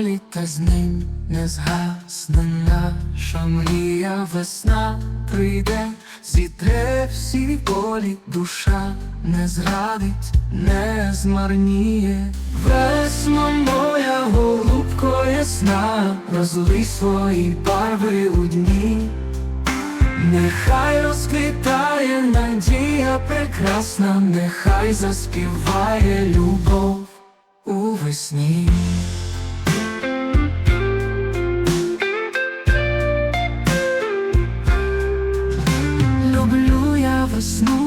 полі, та з ним не згасне наша мрія, весна прийде, зітре всі болі, душа не зрадить, не змарніє. Весно моя голубко ясна, розлий свої барви у дні. Нехай розквітає надія прекрасна, нехай заспіває любов у весні.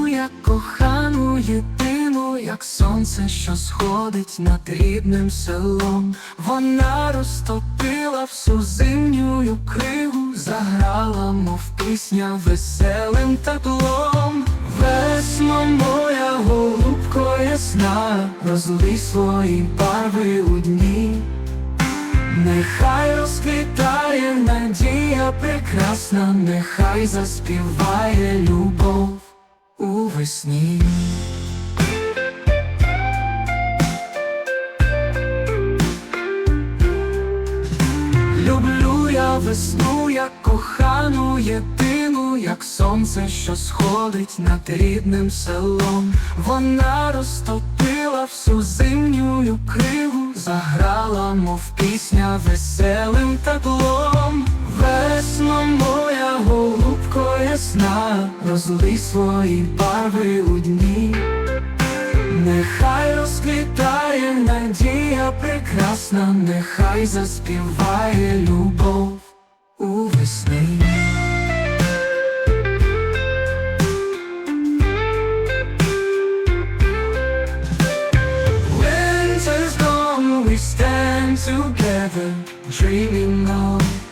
Як кохану єдину, як сонце, що сходить над рідним селом. Вона розтопила всю зимню кригу, заграла, мов пісня веселим теплом. Весно моя голубко ясна, розлий свої барви у дні. Нехай розквітає надія прекрасна, нехай заспіває любов весні. Люблю я весну, як кохану єдину, як сонце, що сходить над рідним селом. Вона розтопила всю зимню кригу, заграла, мов пісня веселим теплом. Весно голубко розлий свої барви у дні. Нехай розквітає надія прекрасна, нехай заспіває любов у весні. Winter's gone, we stand together, dreaming of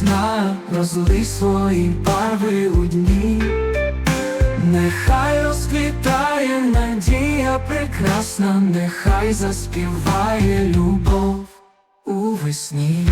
голубко розли свої барви у дні. Нехай розквітає надія прекрасна, нехай заспіває любов у весні.